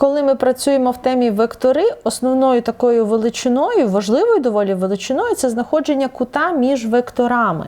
Коли ми працюємо в темі вектори, основною такою величиною, важливою доволі величиною, це знаходження кута між векторами.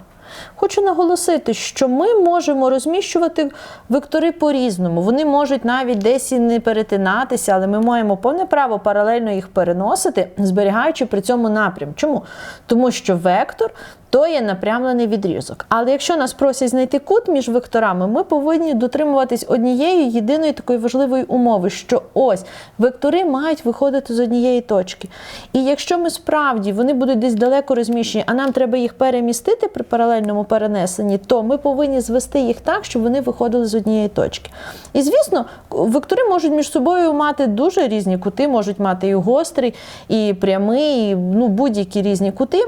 Хочу наголосити, що ми можемо розміщувати вектори по-різному. Вони можуть навіть десь і не перетинатися, але ми маємо повне право паралельно їх переносити, зберігаючи при цьому напрям. Чому? Тому що вектор то є напрямлений відрізок. Але якщо нас просять знайти кут між векторами, ми повинні дотримуватись однієї єдиної такої важливої умови, що ось вектори мають виходити з однієї точки. І якщо ми справді вони будуть десь далеко розміщені, а нам треба їх перемістити при паралельному перенесенні, то ми повинні звести їх так, щоб вони виходили з однієї точки. І звісно, вектори можуть між собою мати дуже різні кути, можуть мати і гострий, і прямий, і ну, будь-які різні кути.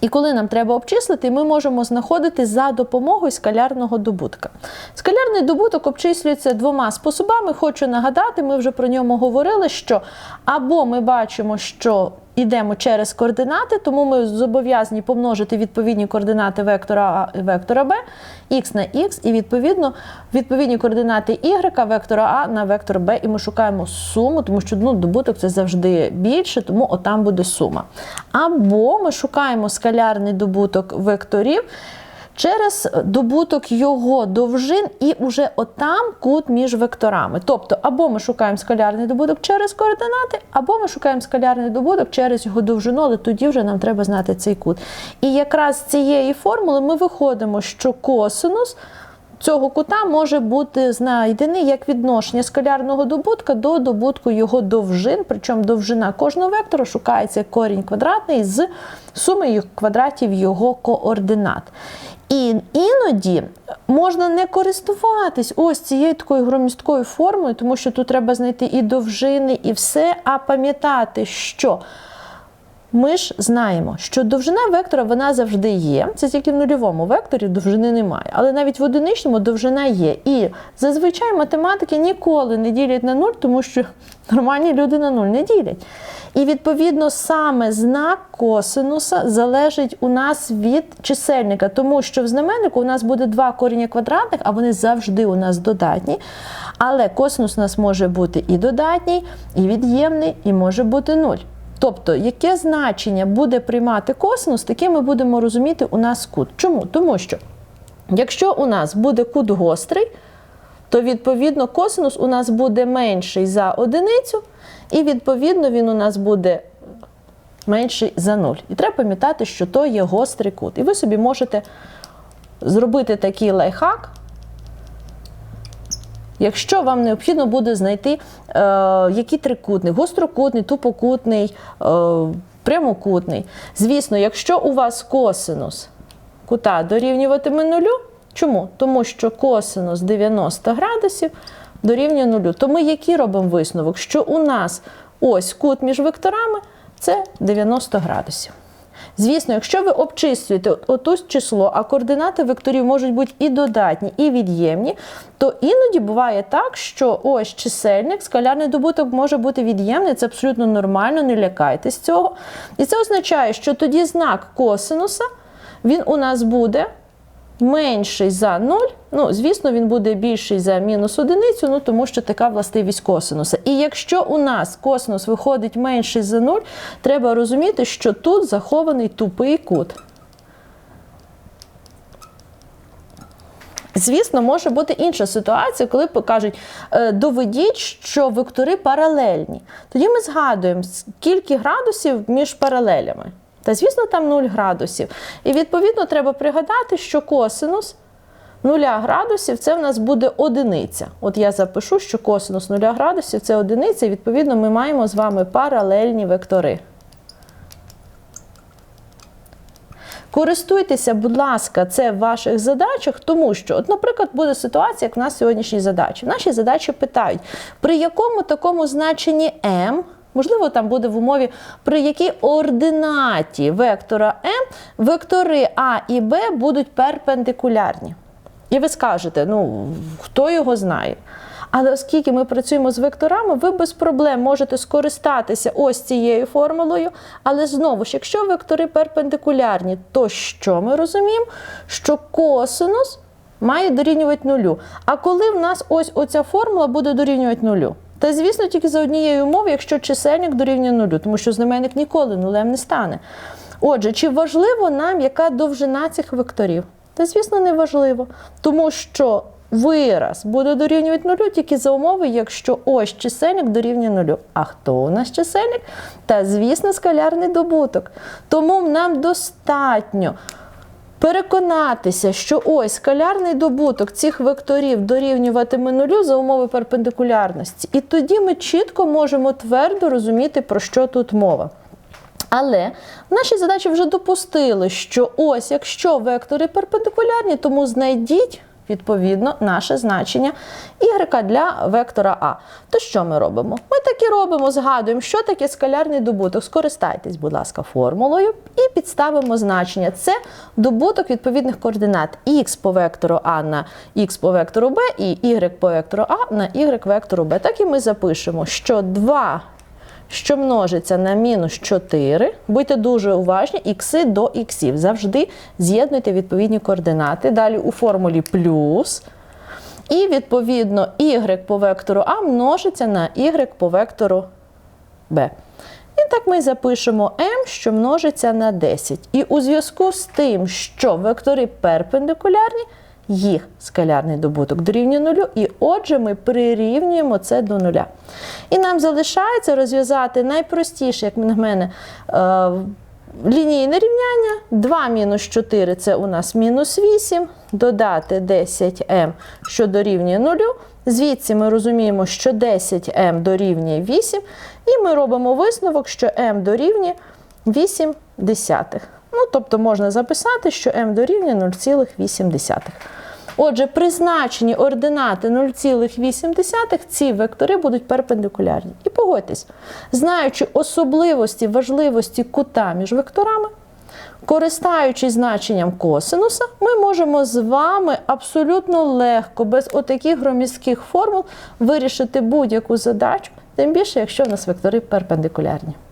І коли нам треба обчислити, ми можемо знаходити за допомогою скалярного добутка. Скалярний добуток обчислюється двома способами. Хочу нагадати, ми вже про ньому говорили, що або ми бачимо, що йдемо через координати, тому ми зобов'язані помножити відповідні координати вектора А і вектора Б, х на х, і відповідно відповідні координати y вектора А на вектор Б, і ми шукаємо суму, тому що ну, добуток це завжди більше, тому отам буде сума. Або ми шукаємо скалярний добуток векторів. Через добуток його довжин і уже отам кут між векторами. Тобто, або ми шукаємо скалярний добуток через координати, або ми шукаємо скалярний добуток через його довжину, але тоді вже нам треба знати цей кут. І якраз з цієї формули ми виходимо, що косинус цього кута може бути знайдений як відношення скалярного добутка до добутку його довжин, причому довжина кожного вектора шукається корінь квадратний з суми квадратів його координат. І іноді можна не користуватись ось цією такою громісткою формою, тому що тут треба знайти і довжини, і все, а пам'ятати, що ми ж знаємо, що довжина вектора вона завжди є. Це тільки в нульовому векторі довжини немає. Але навіть в одиничному довжина є. І зазвичай математики ніколи не ділять на нуль, тому що нормальні люди на нуль не ділять. І відповідно саме знак косинуса залежить у нас від чисельника, тому що в знаменнику у нас буде два коріння квадратних, а вони завжди у нас додатні. Але косинус у нас може бути і додатній, і від'ємний, і може бути нуль. Тобто, яке значення буде приймати косинус, таке ми будемо розуміти у нас кут. Чому? Тому що, якщо у нас буде кут гострий, то відповідно косинус у нас буде менший за одиницю, і відповідно він у нас буде менший за 0. І треба пам'ятати, що то є гострий кут. І ви собі можете зробити такий лайфхак, Якщо вам необхідно буде знайти, е, який трикутник, гострокутний, тупокутний, е, прямокутний. Звісно, якщо у вас косинус кута дорівнюватиме нулю, чому? Тому що косинус 90 градусів дорівнює нулю. То ми який робимо висновок? Що у нас ось кут між векторами це 90 градусів. Звісно, якщо ви обчислюєте отось число, а координати векторів можуть бути і додатні, і від'ємні, то іноді буває так, що ось чисельник, скалярний добуток може бути від'ємний, це абсолютно нормально, не лякайтесь цього. І це означає, що тоді знак косинуса він у нас буде менший за 0, ну, звісно, він буде більший за мінус одиницю, ну тому що така властивість косинуса. І якщо у нас косинус виходить менший за 0, треба розуміти, що тут захований тупий кут. Звісно, може бути інша ситуація, коли покажуть, «Е, доведіть, що вектори паралельні. Тоді ми згадуємо, скільки градусів між паралелями. Та, звісно, там 0 градусів. І відповідно треба пригадати, що косинус 0 градусів це в нас буде одиниця. От я запишу, що косинус 0 градусів це одиниця, і відповідно ми маємо з вами паралельні вектори. Користуйтеся, будь ласка, це в ваших задачах, тому що, от, наприклад, буде ситуація, як в нас сьогоднішній задачі. В нашій задачі питають, при якому такому значенні m Можливо, там буде в умові, при якій ординаті вектора m вектори А і Б будуть перпендикулярні. І ви скажете, ну, хто його знає? Але оскільки ми працюємо з векторами, ви без проблем можете скористатися ось цією формулою. Але знову ж, якщо вектори перпендикулярні, то що ми розуміємо? Що косинус має дорівнювати нулю. А коли в нас ось оця формула буде дорівнювати нулю? Та звісно, тільки за однією умови, якщо чисельник дорівнює нулю, тому що знаменник ніколи нулем не стане. Отже, чи важливо нам, яка довжина цих векторів? Та, звісно, не важливо, тому що вираз буде дорівнювати нулю тільки за умови, якщо ось чисельник дорівнює нулю. А хто у нас чисельник? Та, звісно, скалярний добуток. Тому нам достатньо переконатися, що ось скалярний добуток цих векторів дорівнюватиме нулю за умови перпендикулярності. І тоді ми чітко можемо твердо розуміти, про що тут мова. Але в нашій задачі вже допустили, що ось якщо вектори перпендикулярні, тому знайдіть відповідно наше значення y для вектора А. То що ми робимо? Ми так і робимо, згадуємо, що таке скалярний добуток. Скористайтесь, будь ласка, формулою і підставимо значення. Це добуток відповідних координат x по вектору А на x по вектору Б і y по вектору А на y вектору Б. Так і ми запишемо, що 2 що множиться на мінус 4. Будьте дуже уважні, ікси до іксів. Завжди з'єднуйте відповідні координати. Далі у формулі плюс. І, відповідно, y по вектору А множиться на y по вектору Б. І так ми запишемо m, що множиться на 10. І у зв'язку з тим, що вектори перпендикулярні, їх скалярний добуток дорівнює нулю, і отже, ми прирівнюємо це до нуля. І нам залишається розв'язати найпростіше, як на мене, е, лінійне рівняння. 2 мінус 4 це у нас мінус 8, додати 10m, що дорівнює нулю. Звідси ми розуміємо, що 10m дорівнює 8, і ми робимо висновок, що m дорівнює 8 десятих. Ну, тобто можна записати, що m дорівнює 0,8. Отже, при значенні ординати 0,8 ці вектори будуть перпендикулярні. І погодьтесь, знаючи особливості важливості кута між векторами, користаючись значенням косинуса, ми можемо з вами абсолютно легко, без отаких громістких формул, вирішити будь-яку задачу, тим більше, якщо у нас вектори перпендикулярні.